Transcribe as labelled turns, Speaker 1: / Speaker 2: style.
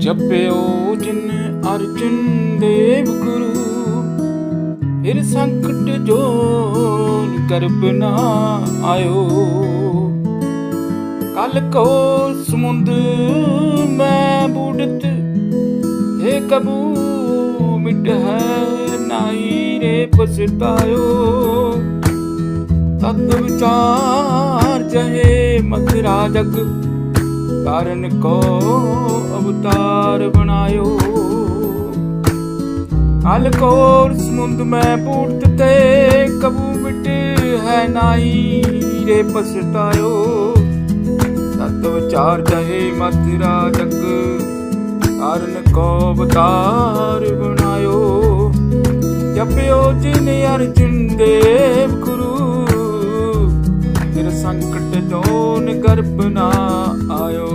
Speaker 1: ਜਪਿਓ ਜਿਨ ਅਰਜਨ ਦੇਵ ਗੁਰੂ, ਫਿਰ ਸੰਕਟ ਜੋਨ ਕਰਬ ਨਾ ਆਇਓ। ਕਲ ਕੋ ਸਮੁੰਦ ਮੈਂ ਬੁੜਤ ਏ ਕਬੂ ਮਿਟ ਹੈ ਨਾਈ ਰੇ ਪਛਤਾਇਓ। ਤਤ ਵਿਚਾਰ ਜਹੇ ਮਥਰਾ ਜਗ ਕਾਰਨ ਕੋ ਅਵਤਾਰ ਬਣਾਇਓ। ਕਲ ਕੋਰ ਸਮੁੰਦ ਮੈਂ ਪੂਰਤ ਤੇ, ਕਬੂ ਮਿਟ ਹੈ ਨਾਈ ਰੇ ਪਛਤਾਇਓ। ਤਤ ਵਿਚਾਰ ਜਹੇ ਮਥਰਾ ਜਗ ਕਾਰਨ ਕੋ ਅਵਤਾਰ ਬਣਾਇਓ। ਜਪਿਓ ਜਿਨ ਅਰਜੁਨ ਦੇਵ ਗੁਰੂ, ਫਿਰ ਸੰਕਟ ਜੋਨ ਗਰਭ ਨਾ ਆਇਓ।